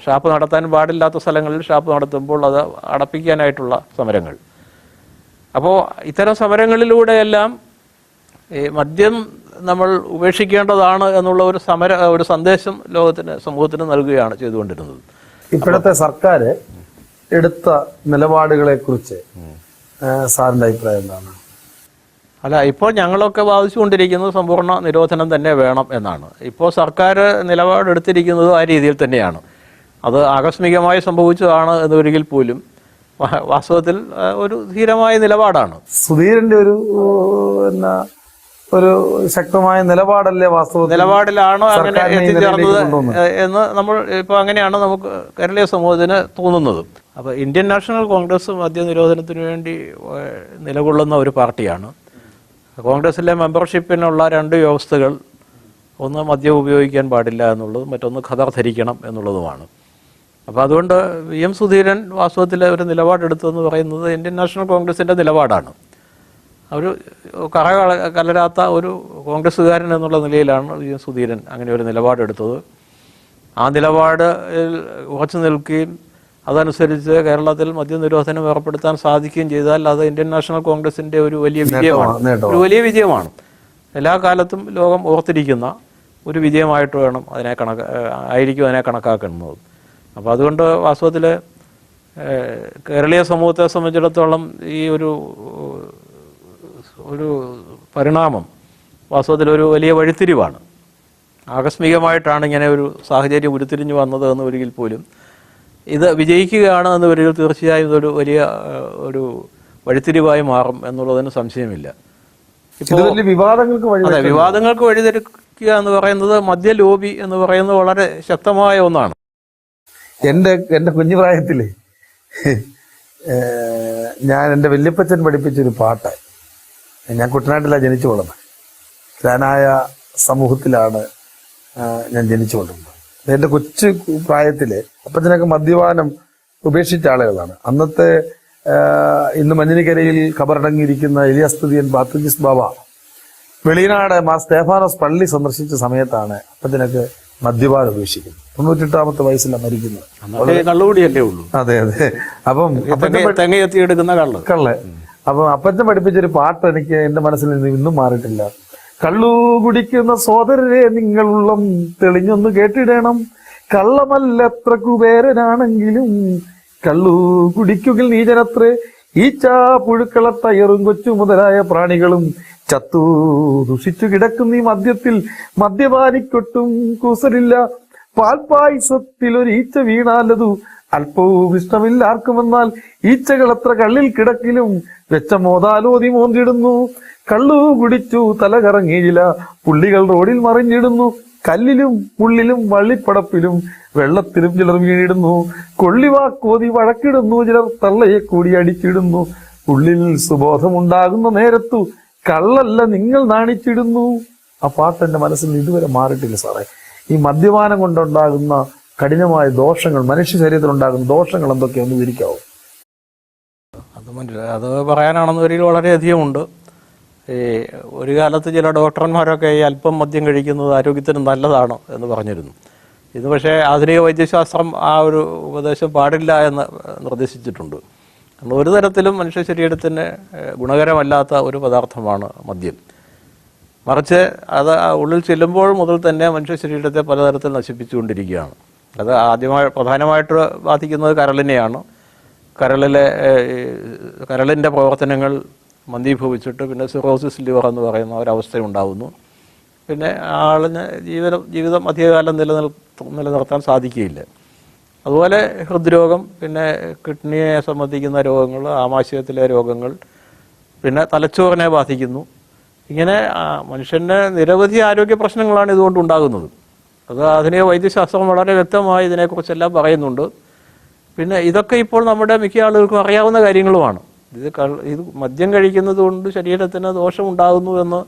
ഷാപ്പ് നടത്താൻ പാടില്ലാത്ത സ്ഥലങ്ങളിൽ ഷാപ്പ് നടത്തുമ്പോൾ അത് അടപ്പിക്കാനായിട്ടുള്ള സമരങ്ങൾ. അപ്പോൾ ഇത്തരം സമരങ്ങളിലൂടെയെല്ലാം ഈ മദ്യം നമ്മൾ ഉപേക്ഷിക്കേണ്ടതാണ് എന്നുള്ള ഒരു സമര ഒരു സന്ദേശം ലോകത്തിന് സമൂഹത്തിന് നൽകുകയാണ് ചെയ്തുകൊണ്ടിരുന്നത്.
ഇപ്പോഴത്തെ സർക്കാർ എടുത്ത നിലപാടുകളെ കുറിച്ച് സാറിന്റെ അഭിപ്രായം എന്താണ്?
അല്ല ഇപ്പോൾ ഞങ്ങളൊക്കെ വാദിച്ചുകൊണ്ടിരിക്കുന്നത് സമ്പൂർണ നിരോധനം തന്നെ വേണം എന്നാണ്. ഇപ്പോൾ സർക്കാർ നിലപാടെടുത്തിരിക്കുന്നത് ആ രീതിയിൽ തന്നെയാണ്. അത് ആകസ്മികമായി സംഭവിച്ചതാണ് എന്നൊരിക്കൽ പോലും വാസ്തവത്തിൽ ഒരു ധീരമായ നിലപാടാണ്.
സുധീരന്റെ ഒരു എന്നാ ഒരു ശക്തമായ നിലപാടല്ലേ വാസ്തവത്തിൽ
നിലപാടിലാണോ അങ്ങനെ എത്തിച്ചേർന്നത് എന്ന് നമ്മൾ ഇപ്പൊ അങ്ങനെയാണ് നമുക്ക് കേരളീയ സമൂഹത്തിന് തോന്നുന്നത്. അപ്പൊ ഇന്ത്യൻ നാഷണൽ കോൺഗ്രസ് മദ്യ നിരോധനത്തിന് വേണ്ടി നിലകൊള്ളുന്ന ഒരു പാർട്ടിയാണ്. കോൺഗ്രസിലെ മെമ്പർഷിപ്പിനുള്ള രണ്ട് വ്യവസ്ഥകൾ ഒന്ന് മദ്യം ഉപയോഗിക്കാൻ പാടില്ല എന്നുള്ളതും മറ്റൊന്ന് ഖദർ ധരിക്കണം എന്നുള്ളതുമാണ്. അപ്പോൾ അതുകൊണ്ട് വി എം സുധീരൻ വാസ്തവത്തിൽ ഒരു നിലപാടെടുത്തതെന്ന് പറയുന്നത് ഇന്ത്യൻ നാഷണൽ കോൺഗ്രസിന്റെ നിലപാടാണ്. ഒരു കറ കലരാത്ത ഒരു കോൺഗ്രസ്സുകാരൻ എന്നുള്ള നിലയിലാണ് വി എം സുധീരൻ അങ്ങനെ ഒരു നിലപാടെടുത്തത്. ആ നിലപാട് ഉറച്ചു നിൽക്കുകയും അതനുസരിച്ച് കേരളത്തിൽ മദ്യനിരോധനം ഏർപ്പെടുത്താൻ സാധിക്കുകയും ചെയ്താൽ അത് ഇന്ത്യൻ നാഷണൽ കോൺഗ്രസിന്റെ ഒരു വലിയ വിജയമാണ്. ഒരു വലിയ വിജയമാണ്. എല്ലാ കാലത്തും ലോകം ഓർത്തിരിക്കുന്ന ഒരു വിജയമായിട്ട് വേണം അതിനെ കണക്ക് ആയിരിക്കും അതിനെ കണക്കാക്കുന്നത്. അപ്പോൾ അതുകൊണ്ട് വാസ്തവത്തിൽ കേരളീയ സമൂഹത്തെ സംബന്ധിച്ചിടത്തോളം ഈ ഒരു ഒരു പരിണാമം വാസ്തവത്തിൽ ഒരു വലിയ വഴിത്തിരിവാണ്. ആകസ്മികമായിട്ടാണ് ഇങ്ങനെ ഒരു സാഹചര്യം ഉരുത്തിരിഞ്ഞു വന്നത് എന്ന് ഒരിക്കൽ പോലും ഇത് വിജയിക്കുകയാണ് എന്ന് വരിക തീർച്ചയായും ഇതൊരു വലിയ ഒരു വഴിത്തിരിവായി മാറും എന്നുള്ളതിന് സംശയമില്ല. അതെ വിവാദങ്ങൾക്ക് വഴിതെരുക്കുക എന്ന് പറയുന്നത് മദ്യ ലോബി എന്ന് പറയുന്നത് വളരെ ശക്തമായ ഒന്നാണ്.
എന്റെ എന്റെ കുഞ്ഞു പ്രായത്തിൽ ഞാൻ എന്റെ വല്യപ്പച്ചൻ പഠിപ്പിച്ചൊരു പാട്ട്. ഞാൻ കുട്ടനാട്ടിലാണ് ജനിച്ചു വളർന്നത്. ഞാനായ സമൂഹത്തിലാണ് ഞാൻ ജനിച്ചു വളർന്നത്. എന്റെ കൊച്ചു പ്രായത്തിൽ അപ്പത്തിനൊക്കെ മദ്യപാനം ഉപേക്ഷിച്ച ആളുകളാണ്. അന്നത്തെ ഇന്ന് മഞ്ഞിനിക്കരയിൽ ഖബറടങ്ങിയിരിക്കുന്ന എലിയസ്തുതിയൻ ബാത്തുജിസ് ബാബ വെളിനാട് മാ സ്തേഫാനോസ് പള്ളി സന്ദർശിച്ച സമയത്താണ് അപ്പത്തിനൊക്കെ മദ്യപാനം ഉപേക്ഷിക്കുന്നത്. തൊണ്ണൂറ്റെട്ടാമത്തെ വയസ്സിലാണ് മരിക്കുന്നത്.
കള്ളുകൂടിയല്ലേ ഉള്ളൂ.
അതെ അതെ. അപ്പം
തെങ്ങയെത്തി എടുക്കുന്ന കള്ള്.
കള്ള്. അപ്പൊ അപ്പച്ചൻ പഠിപ്പിച്ചൊരു പാട്ട് എനിക്ക് എന്റെ മനസ്സിൽ നിന്ന് ഇന്നും മാറിയിട്ടില്ല. കള്ളു കുടിക്കുന്ന സോദരരെ നിങ്ങളുള്ളം തെളിഞ്ഞൊന്ന് കേട്ടിടണം. കള്ളമല്ലത്ര കുബേരനാണെങ്കിലും കള്ളു കുടിക്കുകിൽ നീചനത്രേ. ഈച്ച പുഴുക്കള തയറും കൊച്ചു മുതലായ പ്രാണികളും ചത്തു ദുഷിച്ചു കിടക്കുന്ന ഈ മദ്യത്തിൽ മദ്യപാനിക്കൊട്ടും കൂസലില്ല. പാൽപായസത്തിൽ ഒരു ഈച്ച വീണാലതു അല്പവും ഇഷ്ടമില്ല ഈച്ചകൾ എത്ര കള്ളിൽ കിടക്കിലും വെച്ച മോതാലോതി മോന്തിടുന്നു. കള്ളു കുടിച്ചു തല കറങ്ങിയില്ല പുള്ളികൾ റോഡിൽ മറിഞ്ഞിടുന്നു. കല്ലിലും ഉള്ളിലും വള്ളിപ്പടപ്പിലും വെള്ളത്തിലും ചിലർ വീണിടുന്നു. കൊള്ളിവാക്കോതി വഴക്കിടുന്നു ചിലർ തള്ളയെ കൂടി അടിച്ചിടുന്നു. ഉള്ളിൽ സുബോധമുണ്ടാകുന്ന നേരത്തു കള്ളല്ല നിങ്ങൾ നാണിച്ചിടുന്നു. ആ പാട്ട് എന്റെ മനസ്സിൽ ഇതുവരെ മാറിയിട്ടില്ല സാറേ. ഈ മദ്യപാനം കൊണ്ടുണ്ടാകുന്ന കഠിനമായ ദോഷങ്ങൾ മനുഷ്യ ശരീരത്തിൽ ഉണ്ടാകുന്ന ദോഷങ്ങൾ എന്തൊക്കെയാണെന്ന് വിവരിക്കാവോ?
അത് മനസ്സിലായി അത് പറയാനാണെന്ന് ഒരു വളരെയധികം ഉണ്ട്. ഈ ഒരു കാലത്ത് ചില ഡോക്ടർമാരൊക്കെ ഈ അല്പം മദ്യം കഴിക്കുന്നത് ആരോഗ്യത്തിന് നല്ലതാണ് എന്ന് പറഞ്ഞിരുന്നു. ഇത് പക്ഷേ ആധുനിക വൈദ്യശാസ്ത്രം ആ ഒരു ഉപദേശം പാടില്ല എന്ന് നിർദ്ദേശിച്ചിട്ടുണ്ട്. ഒരു തരത്തിലും മനുഷ്യ ശരീരത്തിന് ഗുണകരമല്ലാത്ത ഒരു പദാർത്ഥമാണ് മദ്യം. മറിച്ച് അത് ഉള്ളിൽ ചെല്ലുമ്പോൾ മുതൽ തന്നെ മനുഷ്യ ശരീരത്തെ പലതരത്തിൽ നശിപ്പിച്ചുകൊണ്ടിരിക്കുകയാണ്. അത് ആദ്യമായി പ്രധാനമായിട്ട് ബാധിക്കുന്നത് കരളിനെയാണ്. കരളിലെ കരളിന്റെ പ്രവർത്തനങ്ങൾ മന്ദീഭവിച്ചിട്ട് പിന്നെ സിറോസിസ് ലിവർ എന്ന് പറയുന്ന ഒരവസ്ഥ ഉണ്ടാകുന്നു പിന്നെ ആളിന് ജീവിതം ജീവിതം അധികകാലം നിലനിൽ നിലനിർത്താൻ സാധിക്കുകയില്ല. അതുപോലെ ഹൃദ്രോഗം പിന്നെ കിഡ്നിയെ സംബന്ധിക്കുന്ന രോഗങ്ങൾ ആമാശയത്തിലെ രോഗങ്ങൾ പിന്നെ തലച്ചോറിനെ ബാധിക്കുന്നു. ഇങ്ങനെ മനുഷ്യന് നിരവധി ആരോഗ്യ പ്രശ്നങ്ങളാണ് ഇതുകൊണ്ട് ഉണ്ടാകുന്നത്. അത് ആധുനിക വൈദ്യശാസ്ത്രം വളരെ വ്യക്തമായി ഇതിനെക്കുറിച്ചെല്ലാം പറയുന്നുണ്ട്. പിന്നെ ഇതൊക്കെ ഇപ്പോൾ നമ്മുടെ മിക്ക ആളുകൾക്കും അറിയാവുന്ന കാര്യങ്ങളുമാണ്. ഇത് ഇത് മദ്യം കഴിക്കുന്നത് കൊണ്ട് ശരീരത്തിന് ദോഷമുണ്ടാകുന്നു എന്ന്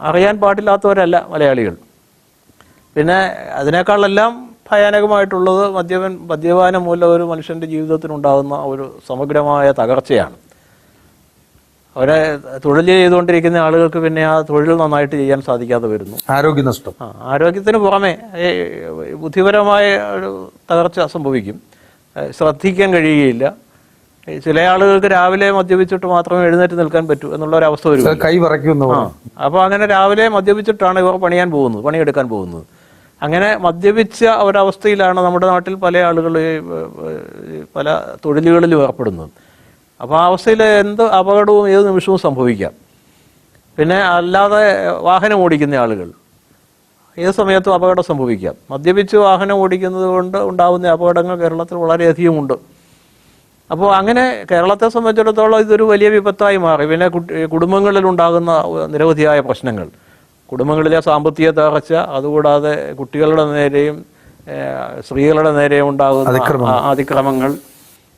അറിയാൻ പാടില്ലാത്തവരല്ല മലയാളികൾ. പിന്നെ അതിനേക്കാളെല്ലാം ഭയാനകമായിട്ടുള്ളത് മദ്യപൻ മദ്യപാനം മൂലം ഒരു മനുഷ്യന്റെ ജീവിതത്തിനുണ്ടാകുന്ന ഒരു സമഗ്രമായ തകർച്ചയാണ്. അവരെ തൊഴിൽ ചെയ്തുകൊണ്ടിരിക്കുന്ന ആളുകൾക്ക് പിന്നെ ആ തൊഴിൽ നന്നായിട്ട് ചെയ്യാൻ സാധിക്കാതെ വരുന്നു. ആരോഗ്യനഷ്ടം. ആരോഗ്യത്തിന് പുറമെ ബുദ്ധിപരമായ ഒരു തകർച്ച സംഭവിക്കും. ശ്രദ്ധിക്കാൻ കഴിയുകയില്ല. ചില ആളുകൾക്ക് രാവിലെ മദ്യപിച്ചിട്ട് മാത്രമേ എഴുന്നേറ്റ് നിൽക്കാൻ പറ്റൂ എന്നുള്ള ഒരു അവസ്ഥ വരും
കൈ വിറയ്ക്കുന്ന അപ്പൊ
അപ്പോൾ അങ്ങനെ രാവിലെ മദ്യപിച്ചിട്ടാണ് ഇവർ പണിയാൻ പോകുന്നത് പണിയെടുക്കാൻ പോകുന്നത്. അങ്ങനെ മദ്യപിച്ച ഒരവസ്ഥയിലാണ് നമ്മുടെ നാട്ടിൽ പല ആളുകൾ പല തൊഴിലുകളിലും ഏർപ്പെടുന്നത്. അപ്പോൾ ആ അവസ്ഥയിൽ എന്ത് അപകടവും ഏത് നിമിഷവും സംഭവിക്കാം. പിന്നെ അല്ലാതെ വാഹനം ഓടിക്കുന്ന ആളുകൾ ഏത് സമയത്തും അപകടം സംഭവിക്കാം. മദ്യപിച്ച് വാഹനം ഓടിക്കുന്നത് കൊണ്ട് ഉണ്ടാകുന്ന അപകടങ്ങൾ കേരളത്തിൽ വളരെയധികം ഉണ്ട്. അപ്പോൾ അങ്ങനെ കേരളത്തെ സംബന്ധിച്ചിടത്തോളം ഇതൊരു വലിയ വിപത്തായി മാറി. പിന്നെ കുടുംബങ്ങളിൽ ഉണ്ടാകുന്ന നിരവധിയായ പ്രശ്നങ്ങൾ. കുടുംബങ്ങളിലെ സാമ്പത്തിക തകർച്ച അതുകൂടാതെ കുട്ടികളുടെ നേരെയും സ്ത്രീകളുടെ നേരെയും ഉണ്ടാകുന്ന അതിക്രമങ്ങൾ.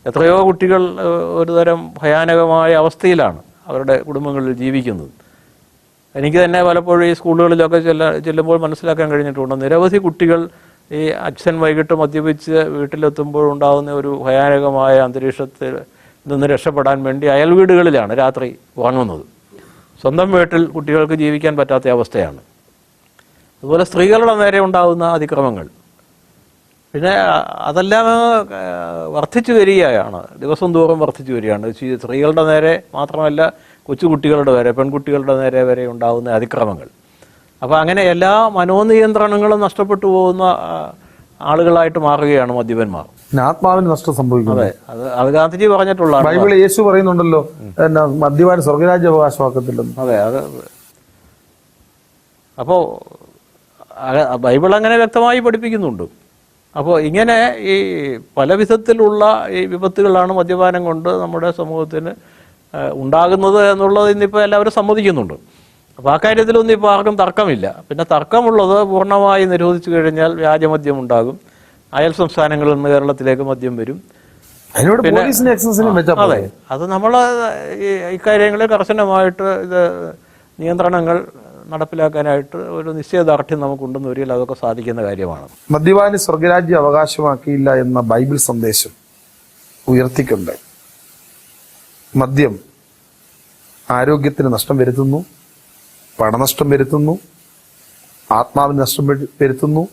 എത്രയോ കുട്ടികൾ ഒരുതരം ഭയാനകമായ അവസ്ഥയിലാണ് അവരുടെ കുടുംബങ്ങളിൽ ജീവിക്കുന്നത്. എനിക്ക് തന്നെ പലപ്പോഴും ഈ സ്കൂളുകളിലൊക്കെ ചെല്ല ചെല്ലുമ്പോൾ മനസ്സിലാക്കാൻ കഴിഞ്ഞിട്ടുണ്ട്. നിരവധി കുട്ടികൾ ഈ അച്ഛൻ വൈകിട്ട് മദ്യപിച്ച് വീട്ടിലെത്തുമ്പോൾ ഉണ്ടാകുന്ന ഒരു ഭയാനകമായ അന്തരീക്ഷത്തിൽ നിന്ന് രക്ഷപ്പെടാൻ വേണ്ടി അയൽ വീടുകളിലാണ് രാത്രി വാങ്ങുന്നത് സ്വന്തം വീട്ടിൽ കുട്ടികൾക്ക് ജീവിക്കാൻ പറ്റാത്ത അവസ്ഥയാണ്. അതുപോലെ സ്ത്രീകളുടെ നേരെ ഉണ്ടാകുന്ന അതിക്രമങ്ങൾ. പിന്നെ അതെല്ലാം വർദ്ധിച്ചു വരികയാണ്. ദിവസം തോറും വർദ്ധിച്ചു വരികയാണ്. സ്ത്രീകളുടെ നേരെ മാത്രമല്ല കൊച്ചുകുട്ടികളുടെ വരെ പെൺകുട്ടികളുടെ നേരെ വരെ ഉണ്ടാകുന്ന അതിക്രമങ്ങൾ. അപ്പോൾ അങ്ങനെ എല്ലാ മനോനിയന്ത്രണങ്ങളും നഷ്ടപ്പെട്ടു പോകുന്ന ആളുകളായിട്ട് മാറുകയാണ് മദ്യപന്മാർ.
ആത്മാവിന് നഷ്ടം സംഭവിക്കുന്നത്
അതെ. അത് അത് ഗാന്ധിജി പറഞ്ഞിട്ടുള്ള
ബൈബിൾ യേശു പറയുന്നുണ്ടല്ലോ എന്നാ മദ്യപാൻ സ്വർഗരാജ്യ അവകാശമാക്കത്തില്ലെന്ന്.
അതെ അത് അപ്പോൾ ബൈബിൾ അങ്ങനെ വ്യക്തമായി പഠിപ്പിക്കുന്നുണ്ട്. അപ്പോൾ ഇങ്ങനെ ഈ പല വിധത്തിലുള്ള ഈ വിപത്തുകളാണ് മദ്യപാനം കൊണ്ട് നമ്മുടെ സമൂഹത്തിന് ഉണ്ടാകുന്നത് എന്നുള്ളത് ഇന്നിപ്പോൾ എല്ലാവരും സമ്മതിക്കുന്നുണ്ട്. അപ്പോൾ ആ കാര്യത്തിലൊന്നും ഇപ്പോൾ ആർക്കും തർക്കമില്ല. പിന്നെ തർക്കമുള്ളത് പൂർണമായി നിരോധിച്ചു കഴിഞ്ഞാൽ വ്യാജമദ്യം ഉണ്ടാകും അയൽ സംസ്ഥാനങ്ങളിൽ നിന്ന് കേരളത്തിലേക്ക് മദ്യം വരും. അതെ. അത് നമ്മൾ ഈ ഇക്കാര്യങ്ങളിൽ കർശനമായിട്ട് ഇത് നിയന്ത്രണങ്ങൾ നടപ്പിലാക്കാനായിട്ട് ഒരു നിശ്ചയദാർഢ്യം നമുക്കുണ്ടെന്ന് വരികയിൽ അതൊക്കെ സാധിക്കുന്ന കാര്യമാണ്.
മദ്യപാനി സ്വർഗരാജ്യം അവകാശമാക്കിയില്ല എന്ന ബൈബിൾ സന്ദേശം ഉയർത്തിക്കൊണ്ട് മദ്യം ആരോഗ്യത്തിന് നഷ്ടം വരുത്തുന്നു പണനഷ്ടം വരുത്തുന്നു ആത്മാവിന് നഷ്ടം വരുത്തുന്നു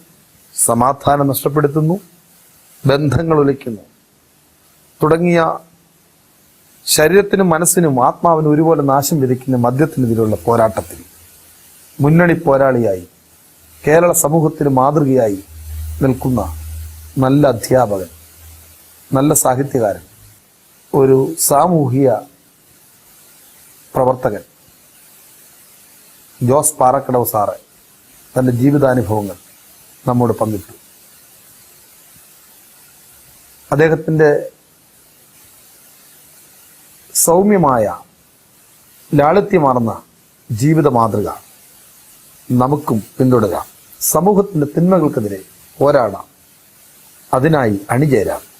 സമാധാനം നഷ്ടപ്പെടുത്തുന്നു ബന്ധങ്ങൾ ഒലിക്കുന്നു. തുടങ്ങിയ ശരീരത്തിനും മനസ്സിനും ആത്മാവിനും ഒരുപോലെ നാശം വിധിക്കുന്ന മദ്യത്തിനെതിരെയുള്ള പോരാട്ടത്തിൽ മുന്നണി പോരാളിയായി കേരള സമൂഹത്തിന് മാതൃകയായി നിൽക്കുന്ന നല്ല അധ്യാപകൻ നല്ല സാഹിത്യകാരൻ ഒരു സാമൂഹിക പ്രവർത്തകൻ. ജോസ് പാറക്കടവ് സാറ് തന്റെ ജീവിതാനുഭവങ്ങൾ നമ്മോട് പങ്കിട്ടു. അദ്ദേഹത്തിന്റെ സൗമ്യമായ ലാളിത്യമാർന്ന ജീവിത മാതൃക നമുക്കും പിന്തുടരാം. സമൂഹത്തിന്റെ തിന്മകൾക്കെതിരെ പോരാടാം. അതിനായി അണിചേരാം.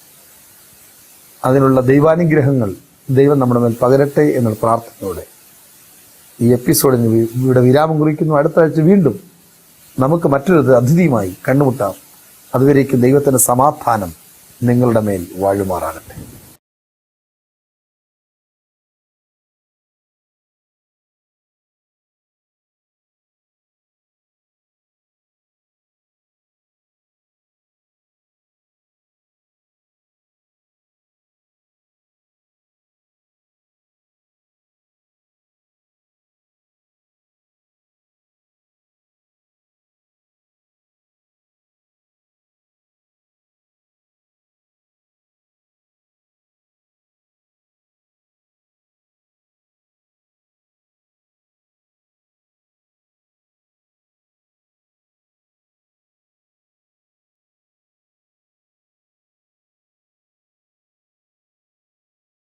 അതിനുള്ള ദൈവാനുഗ്രഹങ്ങൾ ദൈവം നമ്മുടെ മേൽ പകരട്ടെ എന്നുള്ള പ്രാർത്ഥനയോടെ ഈ എപ്പിസോഡിന് ഇവിടെ വിരാമം കുറിക്കുന്നു. അടുത്ത ആഴ്ച വീണ്ടും നമുക്ക് മറ്റൊരു അതിഥിയുമായി കണ്ടുമുട്ടാം. അതുവരേക്കും ദൈവത്തിന്റെ സമാധാനം നിങ്ങളുടെ മേൽ വാഴുമാറാകട്ടെ.